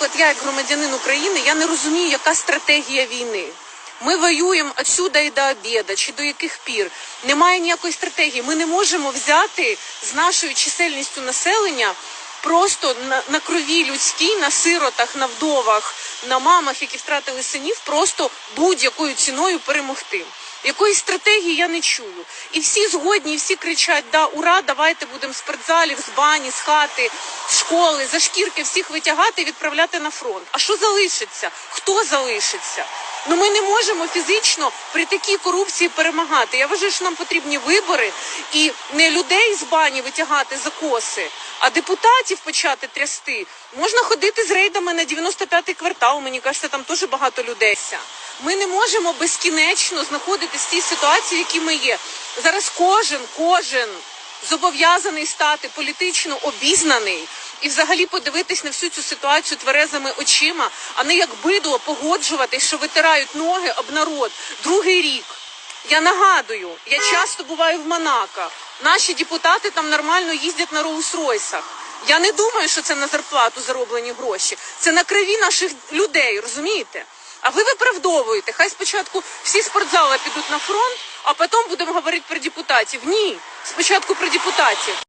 наприклад, я як громадянин України, я не розумію, яка стратегія війни. Ми воюємо отсюда і до обіда, чи до яких пір. Немає ніякої стратегії. Ми не можемо взяти з нашою чисельністю населення просто на, на крові людській, на сиротах, на вдовах, на мамах, які втратили синів, просто будь-якою ціною перемогти. Якоїсь стратегії я не чую. І всі згодні, і всі кричать: да, ура, давайте будемо з спортзалів, з бані, з хати, з школи, за шкірки всіх витягати і відправляти на фронт. А що залишиться? Хто залишиться? Ну ми не можемо фізично при такій корупції перемагати. Я вважаю, що нам потрібні вибори і не людей з бані витягати за коси, а депутатів почати трясти. Можна ходити з рейдами на 95-й квартал. Мені кажеться, там теж багато людей. Ми не можемо безкінечно знаходитися в тій ситуації, в якій ми є. Зараз кожен, кожен зобов'язаний стати політично обізнаний і взагалі подивитись на всю цю ситуацію тверезими очима, а не як бидло погоджуватись, що витирають ноги об народ другий рік. Я нагадую, я часто буваю в Монако. Наші депутати там нормально їздять на Роуз-Ройсах. Я не думаю, що це на зарплату зароблені гроші. Це на криві наших людей, розумієте? А ви виправдовуєте. Хай спочатку всі спортзали підуть на фронт, а потім будемо говорити про депутатів. Ні, спочатку про депутатів.